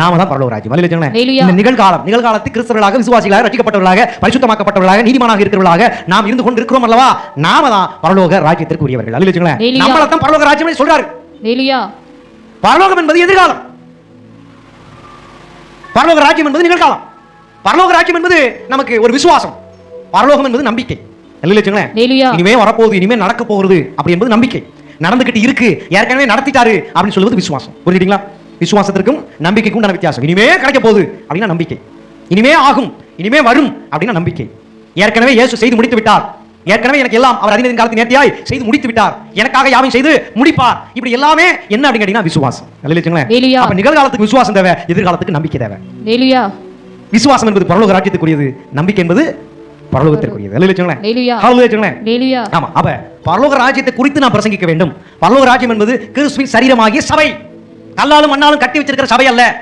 நாம தான் பரலோக ராஜ்யம். இந்த நிகழ்காலம் நிகழ்காலத்தில் கிறிஸ்தவர்களாக விசுவாசிகளாக ரட்சிக்கப்பட்டவர்களாக பரிசுத்தமாக்கப்பட்டவர்களாக நீதிமானாக இருக்கிறவர்களாக நாம் இருந்து கொண்டு இருக்கிறோம் அல்லவா? நாம தான் பரலோக ராஜ்யத்திற்கு உரியவர்கள். அல்லேலூயா. நம்மள தான் பரலோக ராஜ்யம் சொல்றாரு. பரலோகம் என்பது எதிர்காலம். பரலோக ராஜ்யம் என்பது நிகழ்காலம். பரலோக ராஜ்யம் என்பது நமக்கு ஒரு விசுவாசம். பரலோகம் என்பது நம்பிக்கை. இனிமே வரப்போகுது இனிமே நடக்க போகிறது அப்படி என்பது நம்பிக்கை. நடந்துகிட்டு இருக்கு. ஏற்கனவே நடத்திட்டாரு அப்படின்னு சொல்லுவது விசுவாசம். புரிஞ்சுட்டீங்களா விசுவாசத்திற்கும் நம்பிக்கைக்கும் உண்டான வித்தியாசம். இனிமே கிடைக்க போகுது அப்படின்னா நம்பிக்கை. இனிமே ஆகும். இனிமே வரும் அப்படின்னா நம்பிக்கை. ஏற்கனவே இயேசு செய்து முடித்து விட்டார். ஏற்கனவே எனக்கு எல்லாம் அவர் அதினதின் காலத்து நேர்த்தியாய் செய்து முடித்து விட்டார். எனக்காக யாவையும் செய்து முடிப்பார். இப்படி எல்லாமே என்ன அப்படின்னு கேட்டீங்கன்னா விசுவாசம். அப்ப நிகழ்காலத்துக்கு விசுவாசம் தேவை எதிர்காலத்துக்கு நம்பிக்கை தேவை. விசுவாசம் என்பது பரலோக ராஜ்யத்துக்குரியது. நம்பிக்கை என்பது பரலோகத்திற்குரியது. ஆமா. அப்ப பரலோக ராஜ்யத்தை குறித்து நான் பிரசங்கிக்க வேண்டும். பரலோக ராஜ்யம் என்பது கிறிஸ்துவின் சரீரமாகிய சபை. கல்லாலும் மண்ணாலும் கட்டி வச்சிருக்கிற சபை அல்ல.